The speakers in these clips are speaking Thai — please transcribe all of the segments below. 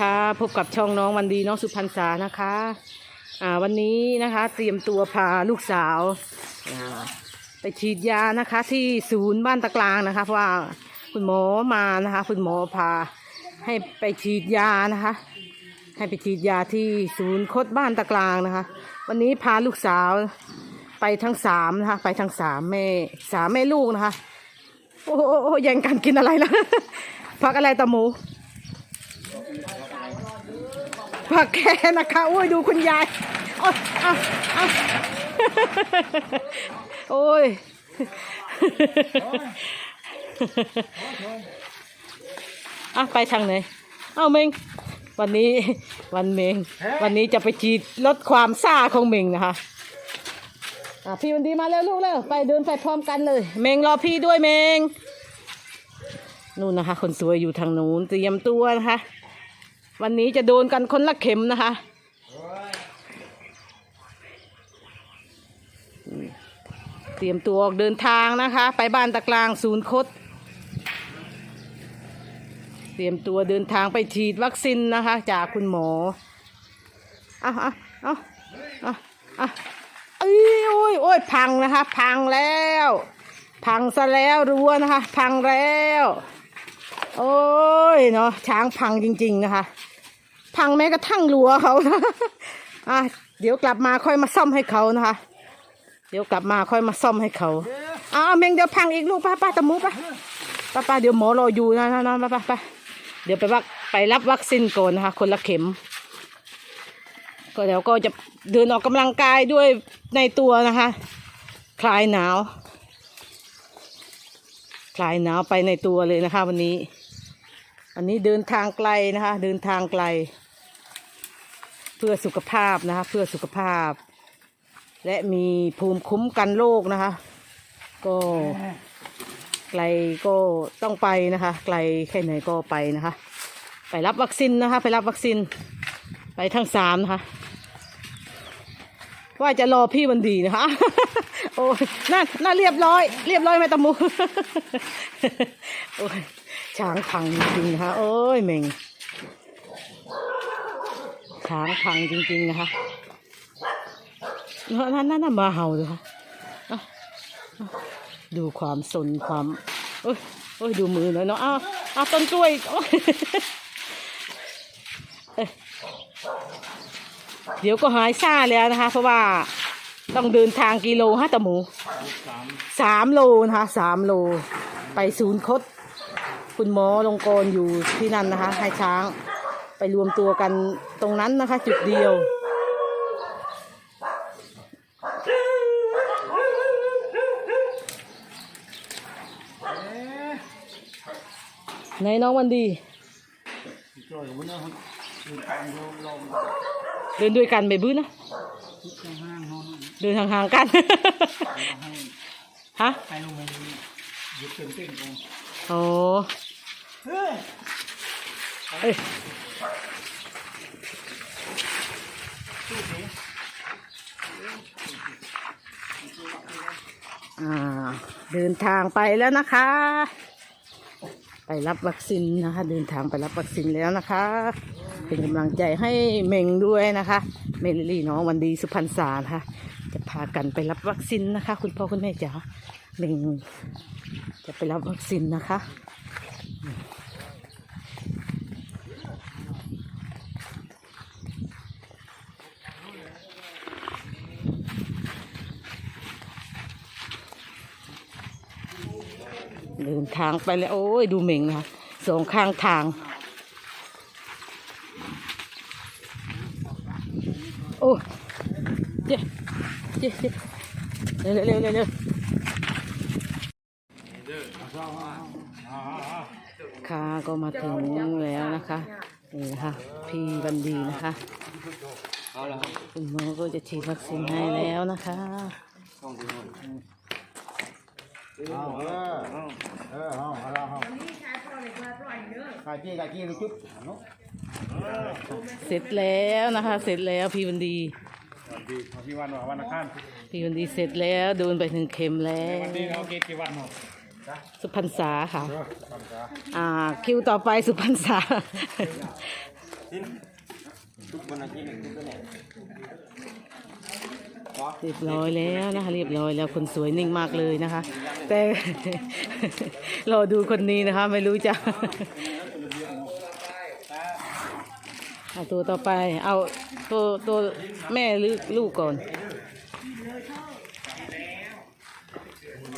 ค่ะพบกับช่องน้องวันดีน้องสุพรรณษานะคะอ่าวันนี้นะคะเตรียมตัวพาลูกสาวอ่าไปฉีดยานะคะที่ศูนย์บ้านตะกลางนะคะเพราะว่าคุณหมอมานะคะคุณหมอพาให้ไปฉีดยานะคะ ให้ไปฉีดยาที่ศูนย์คดบ้านตะกลางนะคะ วันนี้พาลูกสาวไปทั้งสามนะคะ ไปทั้งสามแม่สามแม่ลูกนะคะ โอ้โหแย่งกันกินอะไรนะพักอะไรตาหมู ผักแค่นะคะโอ้ยดูคุณยายโอ้ยเอาเอาโอ้ยอะไปทางไหน เอาเมงวันนี้วันเมง วันนี้จะไปจีดลดความซ่าของเมงนะคะอะพี่วันดีมาเร็วลูกเร็วไปเดินไปพร้อมกันเลย เมงรอพี่ด้วยเมงนู่นนะคะ คนสวยอยู่ทางนู้นเตรียมตัวนะคะ วันนี้จะโดนกันคนละเข็มนะคะ เตรียมตัวออกเดินทางนะคะ ไปบ้านตะกลางศูนย์คด เตรียมตัวเดินทางไปฉีดวัคซีนนะคะ จากคุณหมอเอาเอาเอาเอาเอาเอ้ยโอ้ยโอ้ยพังนะคะ พังแล้ว พังซะแล้วรั้วนะคะ พังแล้ว โอ้ยเนาะช้างพังจริง ๆ นะคะ พังแม้กระทั่งรั้วเขานะอะเดี๋ยวกลับมาค่อยมาซ่อมให้เขานะคะ เดี๋ยวกลับมาค่อยมาซ่อมให้เขาอ้าวเมงเดี๋ยวพังอีกลูกป้าป้าตะมูป้าป้าป้าเดี๋ยวหมอรออยู่นะนะนะป้าป้าป้าเดี๋ยวไปวัคไปรับวัคซีนก่อนนะคะ คนละเข็ม ก็เดี๋ยวก็จะเดินออกกำลังกายด้วยในตัวนะคะ คลายหนาว คลายหนาวไปในตัวเลยนะคะ วันนี้ อันนี้เดินทางไกลนะคะ เดินทางไกล เพื่อสุขภาพนะคะ เพื่อสุขภาพ และมีภูมิคุ้มกันโรคนะคะ ก็ไกลก็ต้องไปนะคะ ไกลแค่ไหนก็ไปนะคะ ไปรับวัคซีนนะคะ ไปรับวัคซีนไปทั้งสามนะคะ ว่าจะรอพี่วันดีนะคะ โอ้ยน่าน่าเรียบร้อย เรียบร้อยไหมตะมูโอ้ยช้างพังจริงๆนะคะโอ้ยเม่ง ช้างพังจริงๆนะคะนั่นนั่นนั่นมาเห่าเลยค่ะดูความสนความโอ้ยโอ้ยดูมือหน่อยเนาะอ้าวอ้าวต้นกล้วยเดี๋ยวก็หายซ่าแล้วนะคะ เพราะว่าต้องเดินทางกิโลฮะตะหมูสามโลนะคะสามโล ไปศูนย์คด คุณหมอลงกรอยู่ที่นั่นนะคะ ให้ช้าง ไปรวมตัวกันตรงนั้นนะคะ จุดเดียวไหนน้องวันดี rồi bữa nữa từ tàng vô lồng เดินด้วยกันไปบื้อนะ chút trong hang ngon เดินห่างๆกัน ฮะ hai lồng mình giật tiền tiền cùng โอ้ เอ้ยเดินทางไปแล้วนะคะ ไปรับวัคซีนนะคะ เดินทางไปรับวัคซีนแล้วนะคะ เป็นกำลังใจให้เมงด้วยนะคะ เมลิลี่น้องวันดีสุพรรณษานะคะจะพากันไปรับวัคซีนนะคะ คุณพ่อคุณแม่จ๋าเมงจะไปรับวัคซีนนะคะ เดินทางไปแล้ว โอ้ย ดูเหม่งนะคะสองข้างทาง โอ้เจ๊เจ๊เจ๊เร็วเร็วเร็วเร็วค่ะก็มาถึงแล้วนะคะนี่นะคะพี่บันดีนะคะคุณหมอก็จะฉีดวัคซีนให้แล้วนะคะ không ờ không không không cà chi cà chi một chút nó เสร็จแล้วนะคะ เสร็จแล้วพี่บันดี đi พี่วันว่าวันอังคารพี่วันดีเสร็จแล้วโดนไปถึงเข็มแล้ววันนี้เขาเกตกี่วันหมดสุพรรณษาค่ะ อ่าคิวต่อไปสุพรรณษา ทุกวันอาทิตย์หนึ่งทุกเนี่ย เรียบร้อยแล้วนะคะเรียบร้อยแล้วคนสวยนิ่งมากเลยนะคะ แต่ รอดูคนนี้นะคะ ไม่รู้จะเอาตัวต่อไป เอาตัวตัวแม่หรือลูกก่อน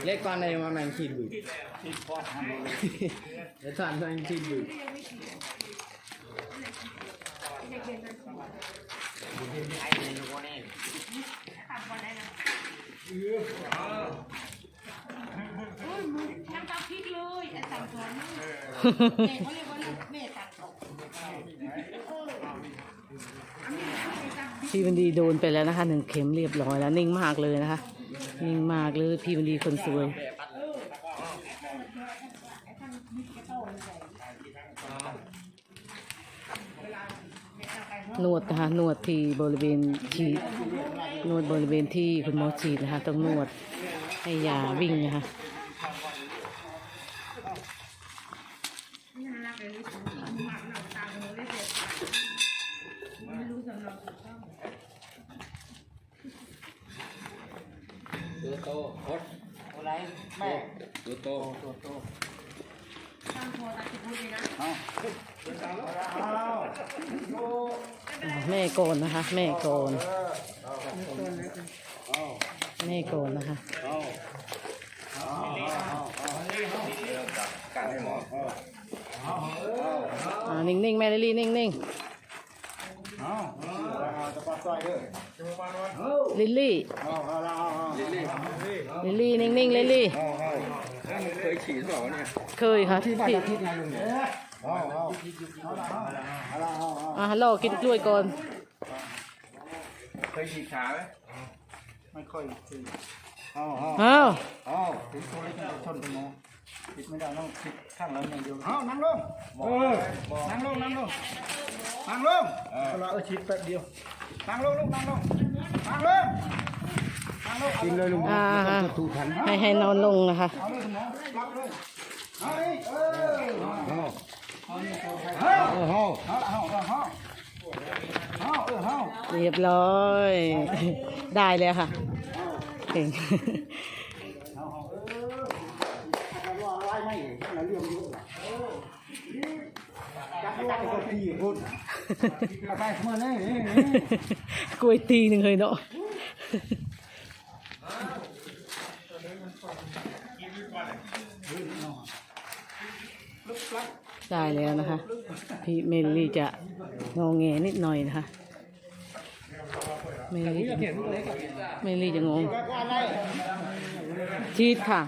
เล็กกว่าในมาแมงขีดบุยเดี๋ยวทานแมงขีดบุยน้ำตาพริกเลยไอ้สั่งสอนแม่เขาเรียกว่าแม่สั่งสอนพี่วันดีโดนไปแล้วนะคะหนึ่งเข็มเรียบร้อยแล้วนิ่งมากเลยนะคะ นิ่งมากเลยพี่วันดีคนสวย นวดนะคะนวดที่บริเวณฉีดนวดบริเวณที่คุณหมอฉีดนะคะต้องนวดให้ยาวิ่งนะคะตัวโตโคตรอะไรแม่ตัวโตตัวโตตั้งโทรตัดสินพูดเลยนะ แม่โกนนะคะ แม่โกน แม่โกนนะคะนิ่งนิ่งๆแม่ลิลี่นิ่งเอาจะปัดซอยเด้อๆลิลลี่ ลิลลี่นิ่งๆลิลลี่ เคยฉีดเปล่าเนี่ย เคยค่ะที่คิ อาเอาเอาเอาเอาอะรอกินกล้วยก่อน เคยฉีดขาไหมไม่ค่อยฉีดเอาเอาอ้าวเอาติดตัวเล็กจะชนตรงนู้นติดไม่ได้ต้องติดข้างหลังอย่างเดียวเอานั่งลงเออนั่งลงนั่งลงนั่งลงเออเราฉีดแป๊บเดียวนั่งลงลูกนั่งลงนั่งลงนั่งลงกินเลยลุงอ่าถูกขันให้ให้นอนลงนะคะ เอาเลยคุณหมอรับเลยเอาดิเออเอาเฮ้ยเออเฮาเฮาเฮาเฮาเฮาเฮาเออเฮาเรียบร้อย ได้แล้วค่ะเก่งไล่ไม่เราเรื่องเยอะจับจับก็ตีคุณไปเมื่อนี่กล้วยตีหนึ่งเลยเนาะ ได้แล้วนะคะ พี่เมลลี่จะงองแงนิดหน่อยนะคะเมลลี่จะเมลลี่จะงงชีดค่ะ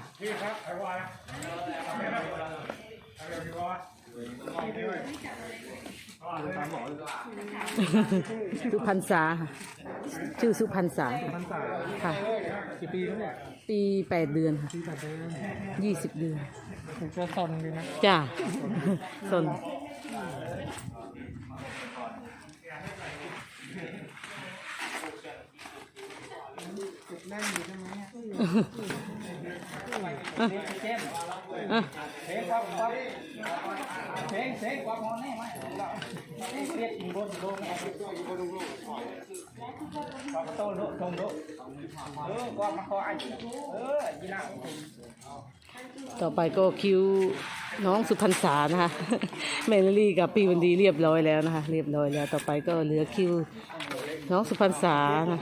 สุพรรณษาค่ะชื่อสุพรรณษาค่ะ กี่ปีแล้วเนี่ยปีแปดเดือนค่ะยี่สิบเดือนผมจะซนเลยนะจ้าสน อะเซ็งวับวับเซ็งเซ็งวับมองแน่ไหมเรียกอินโดนโดนวับโต้โดตรงโดเออวับมาคอไอ้เออยีน่าต่อไปก็คิวน้องสุพรรษานะคะเมลลี่กับปีวันดีเรียบร้อยแล้วนะคะ เรียบร้อยแล้ว ต่อไปก็เหลือคิว น้องสุพรรณษานะ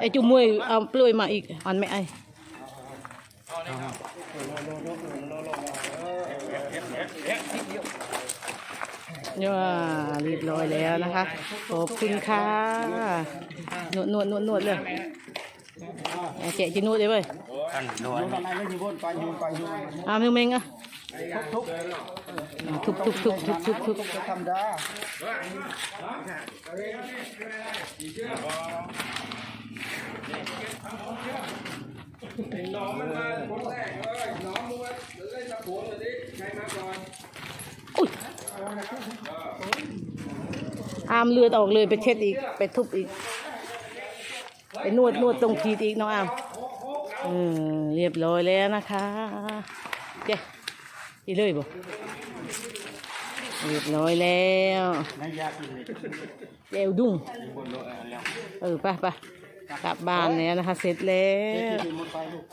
ไอจุ่มมวยเอาปลุยมาอีกอันไม่ไอเนี่ยเรียบร้อยแล้วนะคะ ขอบคุณค่ะนวดนวดนวดนวดเลย แกะจะนวดเลยเว้ยอยู่ข้างในแล้วอยู่บนไปอยู่ไปอยู่อ่าเมงเมงอะทุกอ่าทุบทุบทุบทุบทุบทุบทุกจะทำได้อุ้ยอามเลือดออกเลยไปเช็ดอีกไปทุบอีก ไปนวดนวดตรงขีดอีกน้องอามเออเรียบร้อยแล้วนะคะเจ๊อีเลยบ่เรียบร้อยแล้วนายยากินเลยเอวดุ้งบนโลกแล้วเออไปไปกลับบ้านแล้วนะคะ เสร็จแล้วกินหมดไปลูก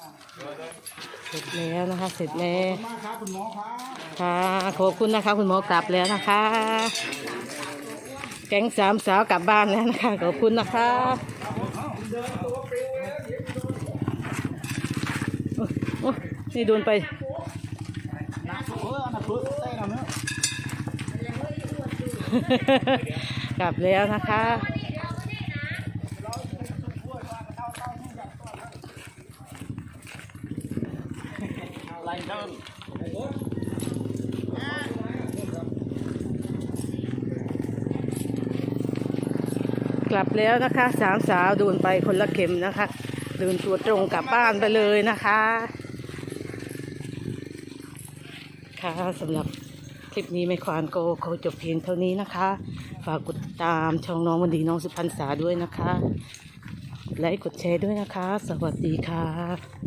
เสร็จแล้วนะคะ เสร็จแล้วมาครับคุณหมอครับค่ะขอบคุณนะคะ คุณหมอกลับแล้วนะคะ แก๊งสามสาวกลับบ้านแล้วนะคะ ขอบคุณนะคะโอ๊ยโอ๊ย นี่โดนไปกลับแล้วนะคะ ไล่เดิน กลับแล้วนะคะสามสาวโดนไปคนละเข็มนะคะเดินตัวตรงกลับบ้านไปเลยนะคะ ค่ะสำหรับคลิปนี้ไม่ควานโกขอจบเพียงเท่านี้นะคะ ฝากกดติดตามช่องน้องวันดีน้องสุพรรณษาด้วยนะคะและกดแชร์ด้วยนะคะ สวัสดีค่ะ